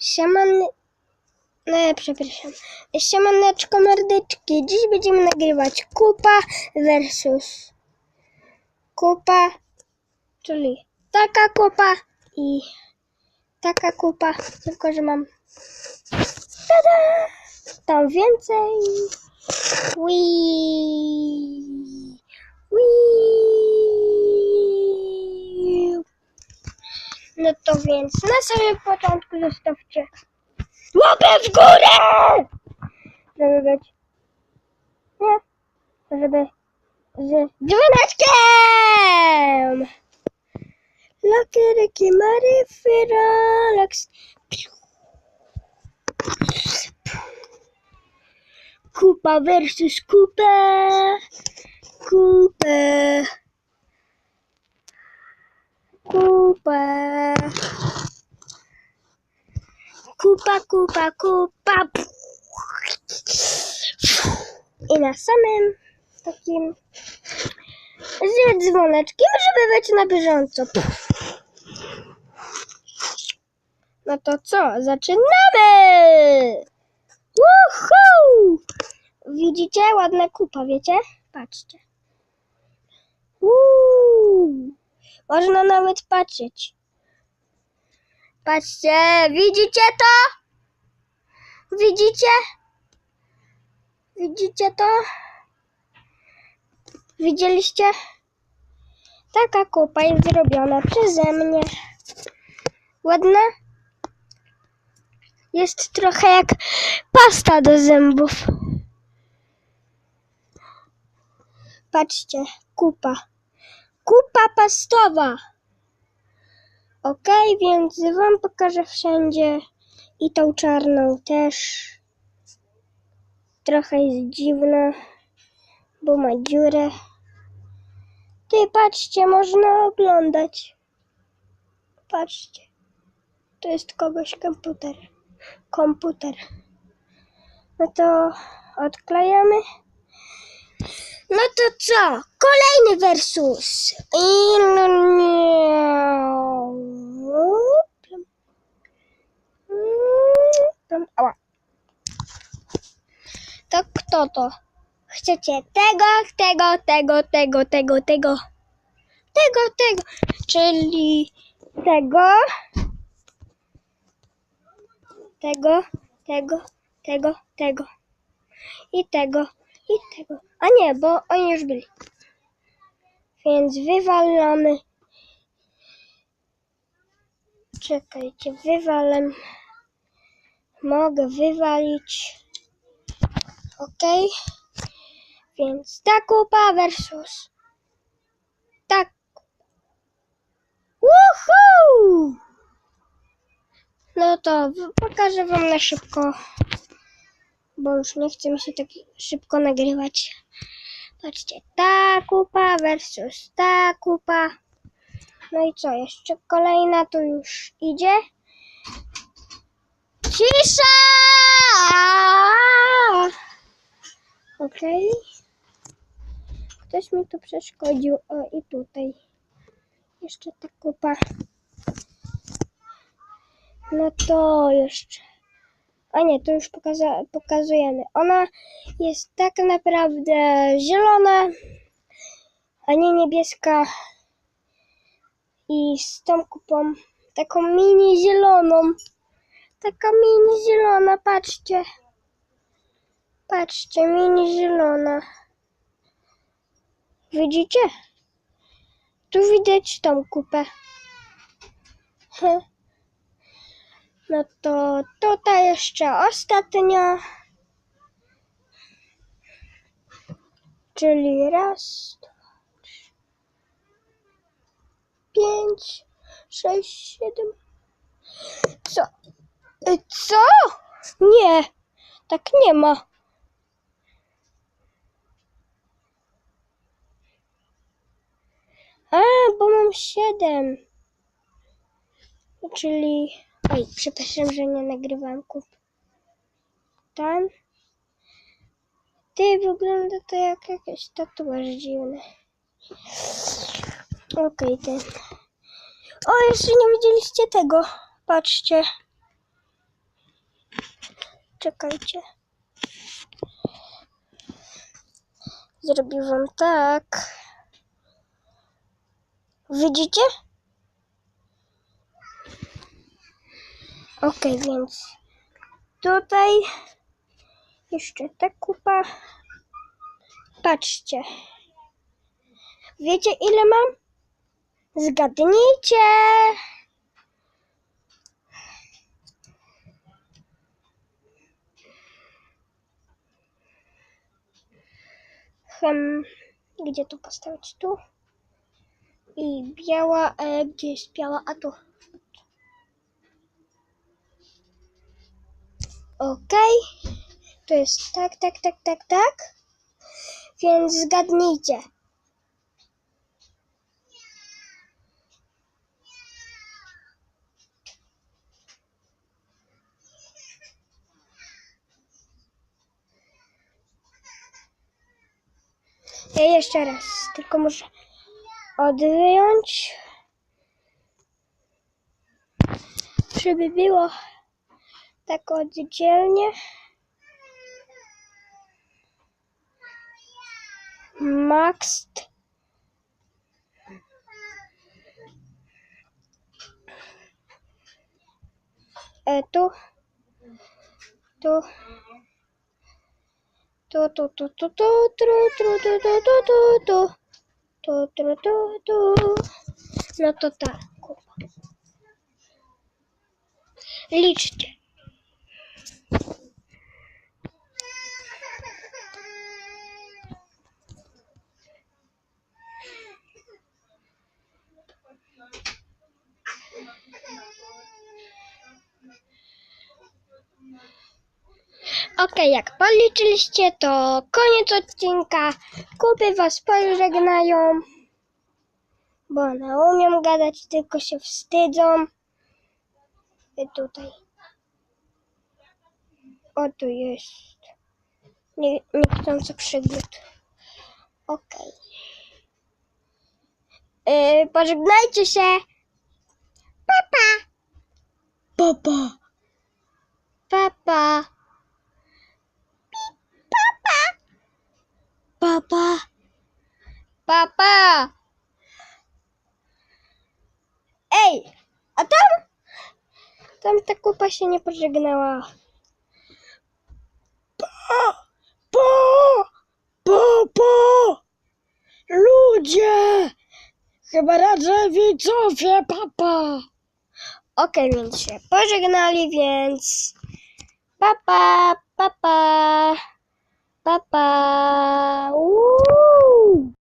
Sieman... No, przepraszam. Siemaneczko mordeczki. Dziś będziemy nagrywać kupa versus kupa, czyli taka kupa i taka kupa, tylko że mam tada! tam więcej. Wii. Wii. No to więc na samym początku zostawcie łapę w górę! Żeby być. Nie. Żeby z dzwoneczkiem! Lucky Ricky Mary Relax. Kupa versus kupa. Kupa. Kupa. Kupa, kupa, kupa. I na samym takim z dzwoneczkiem, żeby być na bieżąco. No to co? Zaczynamy! Woohoo! Widzicie? Ładna kupa, wiecie? Patrzcie. Uuu. Można nawet patrzeć. Patrzcie, widzicie to? Widzicie? Widzicie to? Widzieliście? Taka kupa jest zrobiona przeze mnie. Ładna? Jest trochę jak pasta do zębów. Patrzcie, kupa. Kupa pastowa. Ok, więc wam pokażę wszędzie i tą czarną też. Trochę jest dziwna, bo ma dziurę. Ty patrzcie, można oglądać. Patrzcie. To jest kogoś komputer. Komputer. No to odklejamy. No to co? Kolejny versus. I no. To kto to? Chcecie tego, tego, tego, tego, tego, tego. Tego, tego. Czyli tego. Tego, tego, tego, tego. I tego, i tego. A nie, bo oni już byli. Więc wywalamy. Czekajcie, wywalam. Mogę wywalić. Ok. Więc ta kupa versus tak. Woohoo! No to pokażę wam na szybko, bo już nie chce mi się tak szybko nagrywać. Patrzcie, ta kupa versus ta kupa. No i co, jeszcze kolejna tu już idzie. Cisza! Okej. Ktoś mi tu przeszkodził. O, i tutaj. Jeszcze ta kupa. No to jeszcze. A nie, to już pokaza- pokazujemy. Ona jest tak naprawdę zielona, a nie niebieska. I z tą kupą, taką mini zieloną. Taka mini zielona, patrzcie. Patrzcie, mini zielona. Widzicie? Tu widać tą kupę. No to tutaj jeszcze ostatnia. Czyli raz, dwa, trzy, pięć, sześć, siedem. Co? Y, Co? Nie, tak nie ma. A, bo mam siedem. Czyli. Oj, przepraszam, że nie nagrywałem kup. Tam. Ty wygląda to jak jakiś tatuaż dziwny. Okej, ten. O, jeszcze nie widzieliście tego. Patrzcie. Czekajcie. Zrobię wam tak. Widzicie? Ok, więc tutaj jeszcze ta kupa. Patrzcie. Wiecie ile mam? Zgadnijcie. Hmm, gdzie tu postawić? Tu. I biała, e, gdzie jest biała? A tu. Okej. To jest tak, tak, tak, tak, tak. Więc zgadnijcie. Ja jeszcze raz, tylko muszę odwyjąć, żeby było tak oddzielnie. Max. E, tu. Tu. Tu, tu, tu, tu, tu, tru, tru, tu, tu, tu, tu, tu. Tu, tru, tu, tu. No to tak. kupa. Liczcie. Okej, jak policzyliście, to koniec odcinka. Kupy was pożegnają, bo one umią gadać, tylko się wstydzą. I tutaj. O, tu jest. Nie, niechcący przygód. Okej. Yy, pożegnajcie się. Papa, Papa. papa, Papa! Ej! A tam? Tam ta kupa się nie pożegnała. Pa! Pa! Pa! Pa! Ludzie! Chyba radzę widzowie, papa! Okej, okay, więc się pożegnali, więc... Papa! Papa! Papa! Uuu.